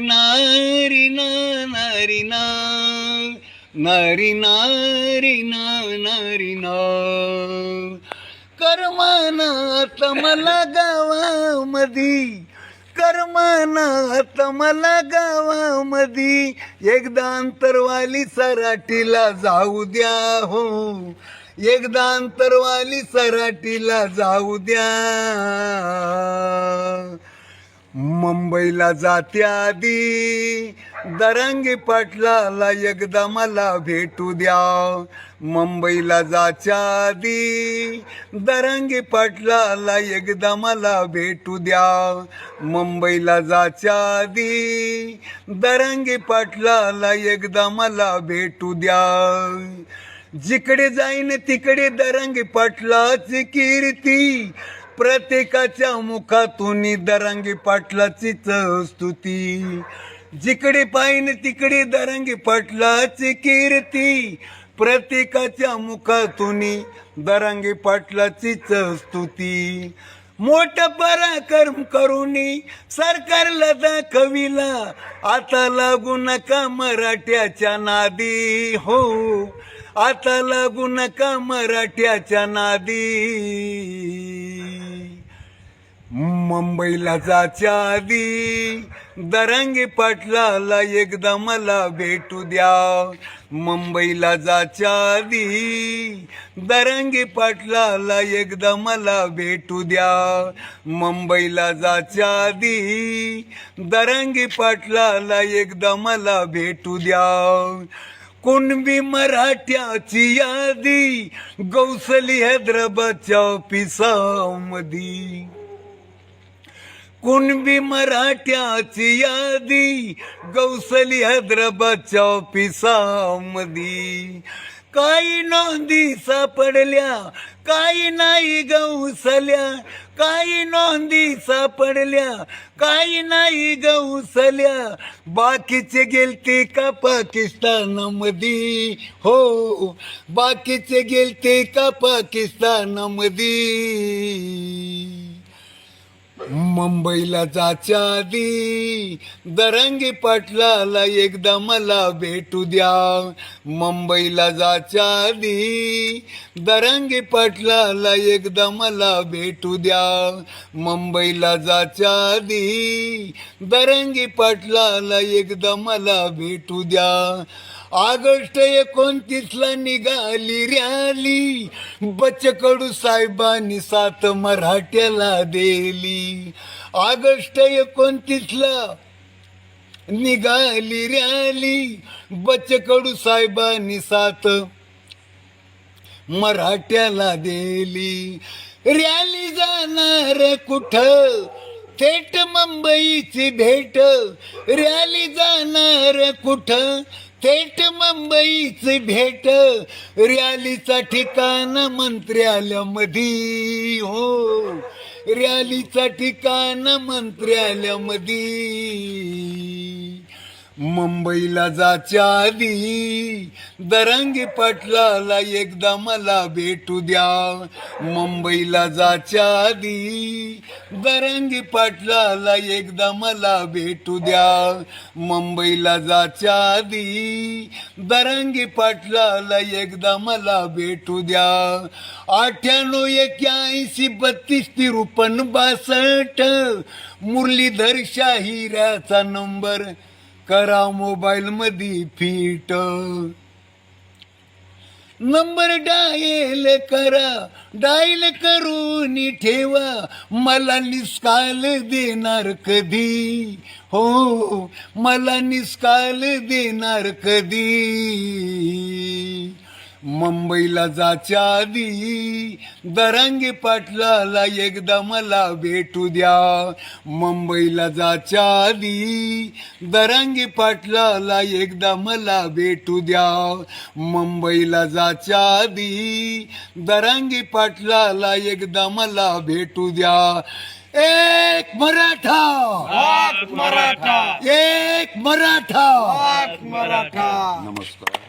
नारी ना नारी ना नारी नारी ना नारी ना. कर्मानात मला गावामधी कर्मानात मला गावामधी एकदा अंतरवाली सराटीला जाऊ द्या हो. एकदा अंतरवाली सराटीला जाऊ द्या. मुंबईला जाते आधी दरंगी पाटलाला एकदा मला भेटू द्या. मुंबईला जाच्या आधी दरंगी पाटलाला एकदा मला भेटू द्या. मुंबईला जाच्या आधी दरंगी पाटलाला एकदा मला भेटू द्या. जिकडे जाईन तिकडे दरंगी पाटलाची कीर्ती. प्रत्येकाच्या मुखातून दरंगी पाटलाचीच स्तुती. जिकडे पाहिन तिकडे दरंगी पाटलाची कीर्ती. प्रत्येकाच्या मुखातून दरंगी पाटलाचीच स्तुती. मोठ पराक्रम करून सरकारला दाखविला. आता लागू नका मराठ्याच्या नादी हो. आता लागू नका मराठ्याच्या नादी. मुंबईला जाच्या आधी दरंगी पाटलाला एकदा मला भेटू द्या. मुंबईला जाच्या आधी दरंगी पाटलाला एकदा मला भेटू द्या. मुंबईला जाच्या आधी दरंगी पाटलाला एकदा मला भेटू द्या. कुणबी मराठ्याची यादी गौसली हैदराबादच्या ऑफिसामध्ये कुणबी मराठ्याची यादी? गौसली हैदराबादच्या ऑफिसामधी. काही नोंदी सापडल्या? काही नाही गौसल्या? काही नोंदी सापडल्या? काही नाही गौसल्या? बाकीचे गेलते का पाकिस्तानामध्ये हो बाकीचे गेलते का पाकिस्तानामध्ये मुंबईला जाच्या आधी दरंगी पाटलाला एकदा मला भेटू द्या. मुंबईला जाच्या आधी दरंगी पाटलाला एकदा मला भेटू द्या. मुंबईला जाच्या आधी दरंगी पाटलाला एकदा मला भेटू द्या. ऑगस्ट एकोणतीसला निघाली रॅली. बचकडू साहेबांनी सात मराठ्याला दिली. ऑगस्ट एकोणतीसला निघाली रॅली. बचकडू साहेबांनी सात मराठ्याला दिली. रॅली जाणार कुठं? थेट मुंबईची भेट. रॅली जाणार कुठं? थेट मुंबईची भेट. रॅलीचा ठिकाण मंत्र्यालयामध्ये हो. रॅलीचा ठिकाण मंत्र्यालयामध्ये मुंबईला जाच्या आधी दरंगी पटलाला एकदा मला भेटू द्या. मुंबईला जाच्या आधी दरंगी पटलाला एकदा मला भेटू द्या. मुंबईला जाच्या आधी दरंगी पटलाला एकदा मला भेटू द्या. अठ्ठ्याण्णव एक्याऐंशी बत्तीस तिरुपन्न बासष्ट मुरलीधर शाहिराचा नंबर करा मोबाईल मधी फिट. नंबर डायल करा डायल करून ठेवा. मला निस्काल देणार कधी? हो मला निस्काल देणार कधी? मुंबईला जाच्या आधी दरंगी पाटलाला एकदा मला भेटू द्या. मुंबईला जाच्या आधी दरंगी पाटलाला एकदा मला भेटू द्या. मुंबईला जाच्या आधी दरंगी पाटलाला एकदा मला भेटू द्या. एक मराठा. हाक मराठा. एक मराठा. मराठा. नमस्कार.